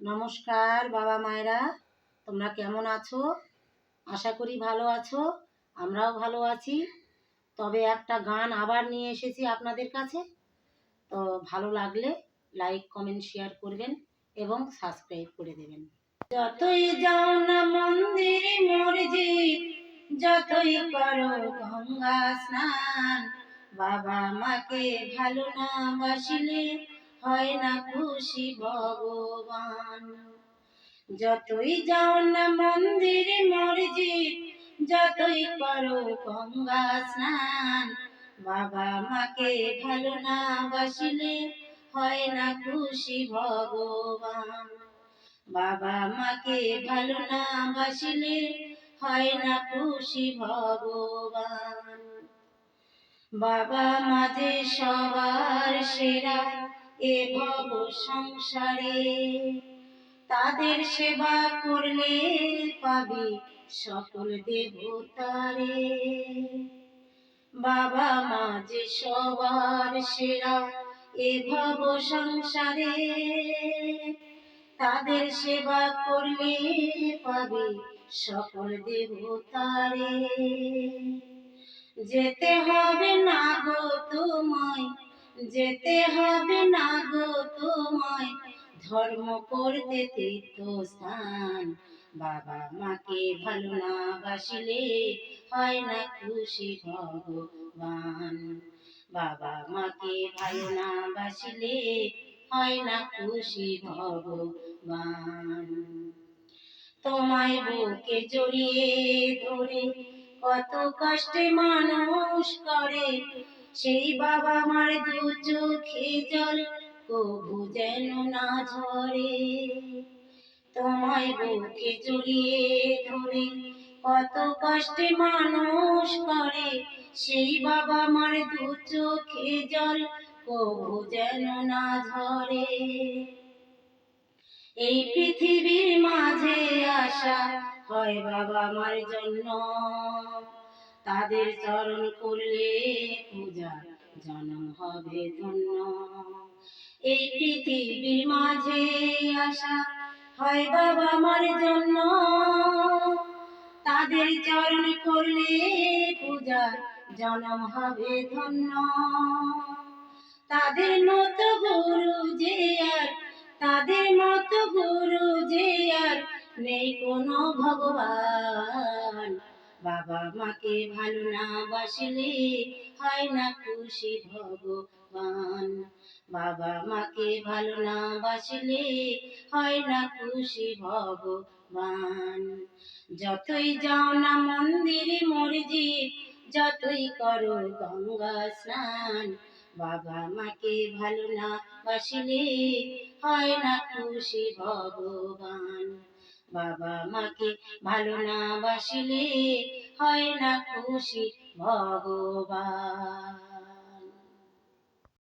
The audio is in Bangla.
নমস্কার, বাবা মায়েরা। তোমরা কেমন আছো? আশা করি ভালো আছো। আমরাও ভালো আছি। তবে একটা গান আবার নিয়ে এসেছি আপনাদের কাছে। তো ভালো লাগলে লাইক, কমেন্ট, শেয়ার করবেন এবং সাবস্ক্রাইব করে দেবেন। যতই যাও না মন্দির মসজিদ, যতই করো গঙ্গা স্নান, বাবা মাকে ভালো না বাসিলে হয় না খুশি ভগবান। যতই যাও না মন্দিরে, মসজিদ, যতই করো গঙ্গা স্নান, বাবা মাকে ভালো না বাসিলে হয় না খুশি ভগবান। বাবা মাকে ভালো না বাসিলে হয় না খুশি ভগবান। বাবা মাঝে সবার সেরা এ ভব সংসারে। তাদের সেবা করলে পাবি সকল দেবতারে। বাবা মা যে সবার সেরা এ ভব সংসারে, তাদের সেবা করলে পাবি সকল দেবতারে। যেতে হবে না যেতে হবে না গো তোমায়। ধর্ম করতে তীর্থ স্থান। বাবা মাকে ভালো না বাসিলে হয় না খুশি ভগবান। বাবা মাকে ভালো না বাসিলে হয় না খুশি ভগবান। তোমায় বুকে জড়িয়ে ধরে কত কষ্টে মানুষ করে। সেই বাবা মার দু চোখে জল, কবু যেন না ঝরে। তোমায় বুকে জড়িয়ে ধরে কত কষ্টে মানুষ করে। সেই বাবা মার দু চোখে জল, কবু যেন না ঝরে। এই পৃথিবীর মাঝে আসা হয় বাবা মার জন্য। তাদের চরণ করলে পূজা জনম হবে ধন্য। এই পৃথিবীর মাঝে আসা হয় বাবা মার জন্য। তাদের চরণ করলে পূজা জনম হবে ধন্য। তাদের মতো গুরু যে আর তাদের মতো গুরু যে আর নেই কোনো ভগবান। বাবা মাকে ভালো না বাসিলে হয় না খুশি ভগবান। বাবা মাকে ভালো না বাসিলে হয় না খুশি ভগবান। যতই যাও না মন্দিরে মসজিদ, যতই করো গঙ্গা স্নান, বাবা মাকে ভালো না বাসিলে হয় না খুশি ভগবান। বাবা মাকে ভালো না বাসিলে হয় না খুশি ভগবান।